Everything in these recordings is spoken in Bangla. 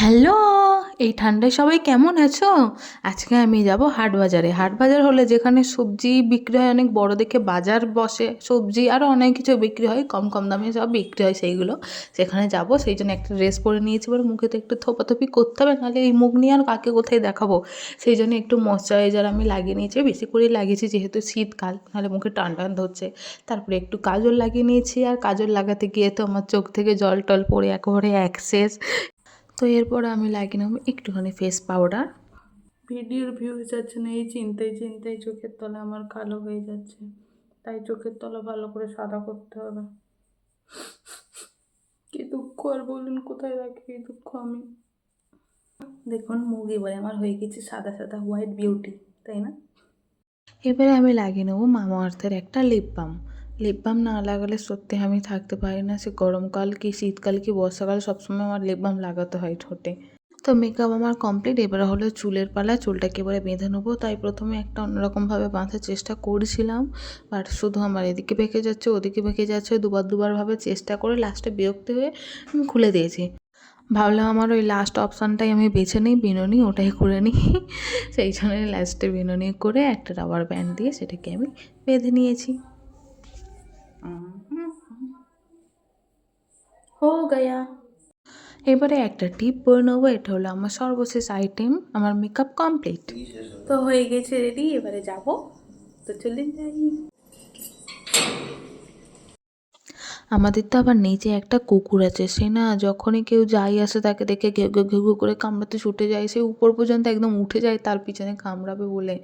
হ্যালো, এই ঠান্ডায় সবাই কেমন আছো? আজকে আমি যাব হাট বাজারে হাট বাজার হলে যেখানে সবজি বিক্রি হয়, অনেক বড় দেখে বাজার বসে। সবজি আরও অনেক কিছু বিক্রি হয়, কম কম দামে সব বিক্রি হয় সেইগুলো। সেখানে যাব, সেই জন্য একটা ড্রেস পরে নিয়েছি, এবার মুখে তো একটু থোপাথপি করতে হবে, নাহলে এই মুখ নিয়ে আর কাকে কোথায় দেখাবো? সেই জন্য একটু ময়শ্চারাইজার আমি লাগিয়ে নিয়েছি, বেশি করেই লাগিয়েছি, যেহেতু শীতকাল, নাহলে মুখে টান টান ধরছে। তারপরে একটু কাজল লাগিয়ে নিয়েছি, আর কাজল লাগাতে গিয়ে তো আমার চোখ থেকে জল টল পড়ে, একেবারে অ্যাক্সেস তো এরপর আমি লাগিয়ে নেব একটুখানি ফেস পাউডার ভিডিওর ভিউজ যাচ্ছে না এই চিন্তায় চিন্তায় চোখের তলা আমার কালো হয়ে যাচ্ছে। তাই চোখের তলা ভালো করে সাদা করতে হবে। কি দুঃখ আর বলুন কোথায় রাখি এই দুঃখ আমি। দেখুন মুখ এবারে আমার হয়ে গেছে সাদা সাদা হোয়াইট বিউটি তাই না? এবারে আমি লাগিয়ে নেব মামা আর্থের একটা লিপ বাম লিপ বাম না লাগালে সত্যি আমি থাকতে পারি না। সে গরমকাল কি শীতকাল কি বর্ষাকাল সবসময় আমার লিপ বাম লাগাতে হয় ঠোঁটে। তো মেকআপ আমার কমপ্লিট এবারে হলো চুলের পালা, চুলটাকে এবারে বেঁধে নেব। তাই প্রথমে একটা অন্যরকমভাবে বাঁধার চেষ্টা করছিলাম। বাট শুধু আমার এদিকে বেঁকে যাচ্ছে, ওদিকে বেঁকে যাচ্ছে, দুবার দুবারভাবে চেষ্টা করে লাস্টে বিরক্ত হয়ে আমি খুলে দিয়েছি। ভাবলাম আমার ওই লাস্ট অপশানটাই আমি বেছে নিই, বিনোনি ওটাই করে নিই। সেই জন্য লাস্টে বিনোনি করে একটা রাবার ব্যান্ড দিয়ে সেটাকে আমি বেঁধে নিয়েছি। হো গয়া। এবারে একটা টিপ পরে নেব এটা হলো আমার সর্বশেষ আইটেম আমার মেকআপ কমপ্লিট তো হয়ে গেছে রেডি এবারে যাব। তো চলে যাই। আমাদের তো আবার নিচে একটা কুকুর আছে, সে না যখনই কেউ যাই আসে তাকে দেখে ঘেউ ঘেউ ঘেউ ঘেউ করে কামড়াতে ছুটে যায়, সে উপর পর্যন্ত একদম উঠে যায়, তার পিছনে কামড়াবে বলে।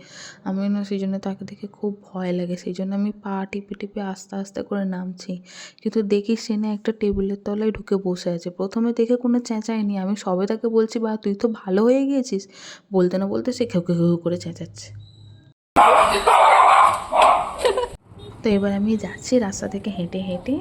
আমি না সেই জন্য তাকে দেখে খুব ভয় লাগে, সেই জন্য আমি পা টিপে টিপে আস্তে আস্তে করে নামছি। কিন্তু দেখি সে না একটা টেবিলের তলায় ঢুকে বসে আছে, প্রথমে দেখে কোনো চেঁচায়নি, আমি সবে তাকে বলছি বা তুই তো ভালো হয়ে গিয়েছিস। বলতে না বলতে সে ঘেউ ঘেউ করে চেঁচাচ্ছে। তো এবার আমি যাচ্ছি রাস্তা থেকে হেঁটে হেঁটে।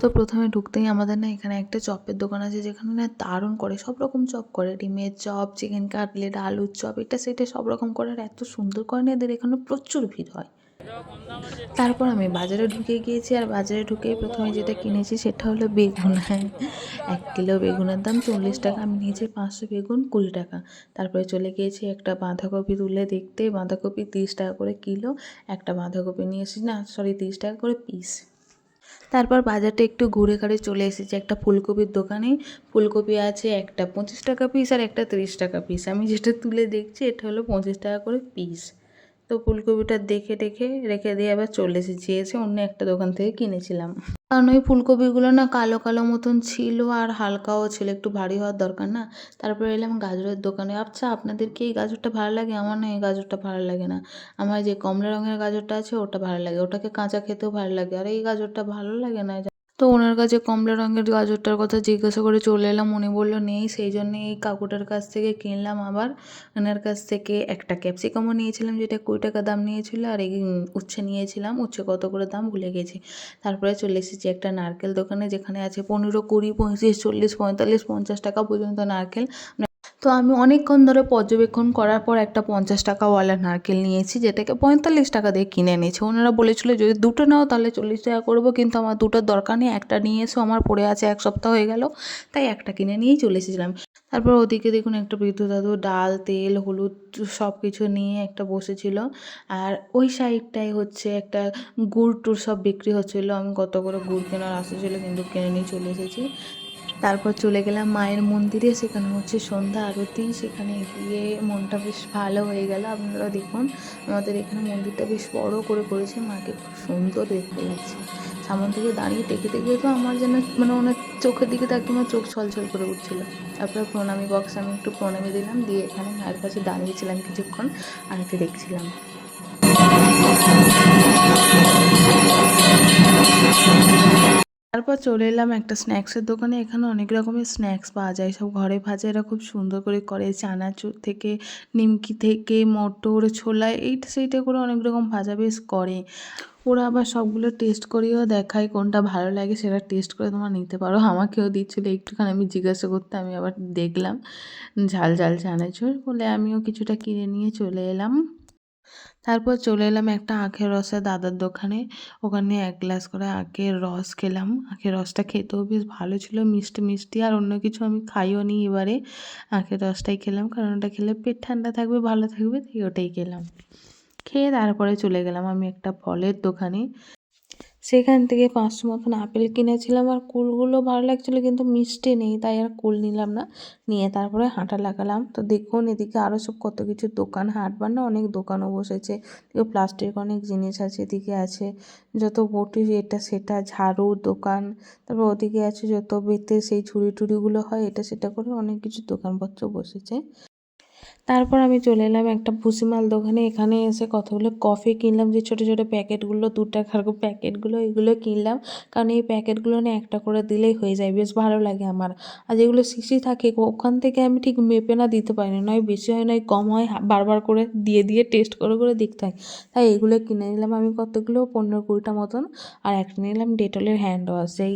তো প্রথমে ঢুকতেই আমাদের না এখানে একটা চপের দোকান আছে যেখানে না দারুণ করে, সব রকম চপ করে। ডিমের চপ, চিকেন কাটলেট, আলুর চপ, এটা সেটা সব রকম করে আর এত সুন্দর করে না এদের এখানে প্রচুর ভিড় হয়। তারপর আমি বাজারে ঢুকে গিয়েছি আর বাজারে ঢুকেই প্রথমে যেটা কিনেছি সেটা হলো বেগুন। এক কিলো বেগুনের দাম চল্লিশ টাকা, আমি নিয়েছি পাঁচশো বেগুন কুড়ি টাকা। তারপরে চলে গিয়েছি একটা বাঁধাকপি তুলে দেখতে, বাঁধাকপি তিরিশ টাকা করে কিলো, একটা বাঁধাকপি নিয়ে এসেছি না সরি তিরিশ টাকা করে পিস তারপর বাজারটা একটু ঘুরে ঘাড়ে চলে এসেছি একটা ফুলকপির দোকানে। ফুলকপি আছে একটা পঁচিশ টাকা পিস আর একটা তিরিশ টাকা পিস আমি যেটা তুলে দেখছি, এটা হলো পঁচিশ টাকা করে পিস তো ফুলকপিটা দেখে দেখে রেখে দিয়ে আবার চলে এসেছি। এসে অন্য একটা দোকান থেকে কিনেছিলাম। কারণ ওই ফুলকপিগুলো না কালো কালো মতন ছিল আর হালকাও ছিল, একটু ভারী হওয়ার দরকার না। তারপরে এলাম গাজরের দোকানে। আচ্ছা আপনাদের কি এই গাজরটা ভালো লাগে? আমার না এই গাজরটা ভালো লাগে না। আমার যে কমলা রঙের গাজরটা আছে, ওটা ভালো লাগে। ওটাকে কাঁচা খেতেও ভালো লাগে। আর এই গাজরটা ভালো লাগে না তো ওনার কাছে কমলা রঙের গাজরটার কথা জিজ্ঞাসা করে চলে এলাম। উনি বলল, নেই, সেই জন্য এই কাকুটার কাছ থেকে কিনলাম আবার। ওনার কাছ থেকে একটা ক্যাপসিকামও নিয়েছিলাম, যেটা কুড়ি টাকা দাম নিয়েছিল, আর এই উচ্ছে নিয়েছিলাম। উচ্ছে কত করে দাম ভুলে গেছি। তারপরে চলে এসেছি একটা নারকেল দোকানে, যেখানে আছে পনেরো, কুড়ি পঁয়ত্রিশ চল্লিশ, পঁয়তাল্লিশ, পঞ্চাশ টাকা পর্যন্ত নারকেল। তো আমি অনেকক্ষণ ধরে পর্যবেক্ষণ করার পর একটা পঞ্চাশ টাকাওয়ালা নারকেল নিয়েছি, যেটাকে পঁয়তাল্লিশ টাকা দিয়ে কিনে এনেছি। ওনারা বলেছিল, যদি দুটো নাও তাহলে চল্লিশ টাকা করব, কিন্তু আমার দুটোর দরকার নেই, একটা নিয়ে এসো, আমার পড়ে আছে, এক সপ্তাহ হয়ে গেল, তাই একটা কিনে নিয়েই চলে এসেছিলাম। তারপর ওদিকে দেখুন একটা বৃদ্ধ দাদু, ডাল, তেল, হলুদ সব কিছু নিয়ে একটা বসেছিল। আর ওই সাইডটায় হচ্ছে একটা গুড় টুড় সব বিক্রি হচ্ছিল। আমি কত করে গুড় কেনার আসা ছিল, কিন্তু কিনে নিয়ে চলে এসেছি। তারপর চলে গেলাম মায়ের মন্দিরে, সেখানে হচ্ছে সন্ধ্যা, আরতি, সেখানে গিয়ে মনটা বেশ ভালো হয়ে গেল। আপনারা দেখুন, আমাদের এখানে মন্দিরটা বেশ বড় করে করেছে, মাকে খুব সুন্দর দেখতে লাগছে। সামনে থেকে দাঁড়িয়ে টেকে টেকে তো আমার যেন মানে ওনার চোখের দিকে তাকে আমার চোখ ছলছল করে উঠছিল। তারপরে প্রণামী বক্স আমি একটু প্রণামী দিলাম, দিয়ে এখানে মায়ের কাছে দাঁড়িয়েছিলাম কিছুক্ষণ আরতি দেখছিলাম। তারপর চলে এলাম একটা স্ন্যাক্সের দোকানে। এখানে অনেক রকমের স্ন্যাক্স পাওয়া যায়। সব ঘরে ভাজা এরা খুব সুন্দর করে করে। চানাচুর থেকে, নিমকি থেকে, মটর, ছোলা, এইটা, সেইটা করে অনেক রকম ভাজা বেশ করে। ওরা আবার সবগুলো টেস্ট করেও দেখায় কোনটা ভালো লাগে সেটা টেস্ট করে তোমরা নিতে পারো। আমাকেও দিচ্ছিল একটুখানি, আমি জিজ্ঞাসা করতে, আমি আবার দেখলাম ঝাল ঝাল চানাচুর বলে আমিও কিছুটা কিনে নিয়ে চলে এলাম। তারপর চলে এলাম একটা আখের রসের দাদার দোকানে। ওখানে এক গ্লাস করে আখের রস খেলাম। আখের রসটা খেতেও বেশ ভালো ছিল, মিষ্টি মিষ্টি আর অন্য কিছু আমি খাইও নি এবারে। আখের রসটাই খেলাম, কারণ ওটা খেলে পেট ঠান্ডা থাকবে, ভালো থাকবে, তাই ওটাই খেলাম। খেয়ে তারপরে চলে গেলাম আমি একটা ফলের দোকানে। সেখান থেকে পাঁচশো মতন আপেল কিনেছিলাম আর কুলগুলো ভালো লাগছিল কিন্তু মিষ্টি নেই, তাই আর কুল নিলাম না। নিয়ে তারপরে হাঁটা লাগালাম। তো দেখুন, এদিকে আরও সব কত কিছু দোকান হাটবার না অনেক দোকানও বসেছে। প্লাস্টিক অনেক জিনিস আছে, এদিকে আছে যত বটি, এটা সেটা ঝাড়ু দোকান, তারপর ওদিকে আছে যত বেতের সেই ঝুড়ি টুড়িগুলো হয়, এটা সেটা করে অনেক কিছু দোকানপত্র বসেছে। তারপর আমি চলে এলাম একটা ভুসিমাল দোকানে। এখানে এসে কতগুলো কফি কিনলাম, যে ছোটো ছোটো প্যাকেটগুলো দু টাকার প্যাকেটগুলো, এগুলো কিনলাম। কারণ এই প্যাকেটগুলো না একটা করে দিলেই হয়ে যায়, বেশ ভালো লাগে আমার। আর যেগুলো শিশি থাকে, ওখান থেকে আমি ঠিক মেপে না দিতে পারি না। নয় বেশি হয়, নয় কম হয় বারবার করে দিয়ে দিয়ে টেস্ট করে করে দেখতে হয়। তাই এগুলো কিনে নিলাম আমি কতগুলো? পনেরো কুড়িটা মতন। আর একটা নিলাম ডেটলের হ্যান্ড ওয়াশ এই,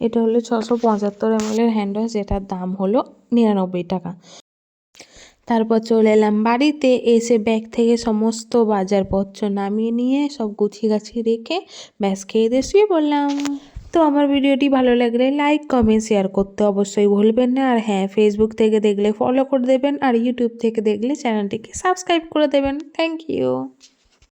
এটা হলো ছশো পঁচাত্তর এমএলের হ্যান্ড ওয়াশ যেটার দাম হলো নিরানব্বই টাকা। তারপর চলে এলাম বাড়িতে, এসে ব্যাগ থেকে সমস্ত বাজারপত্র নামিয়ে নিয়ে সব গুছিয়ে গাছিয়ে রেখে ব্যাস খেয়ে দিয়ে শুয়ে পড়লাম। তো আমার ভিডিওটি ভালো লাগলে লাইক, কমেন্ট, শেয়ার করতে অবশ্যই ভুলবেন না। আর হ্যাঁ ফেসবুক থেকে দেখলে ফলো করে দেবেন আর ইউটিউব থেকে দেখলে চ্যানেলটিকে সাবস্ক্রাইব করে দেবেন। Thank you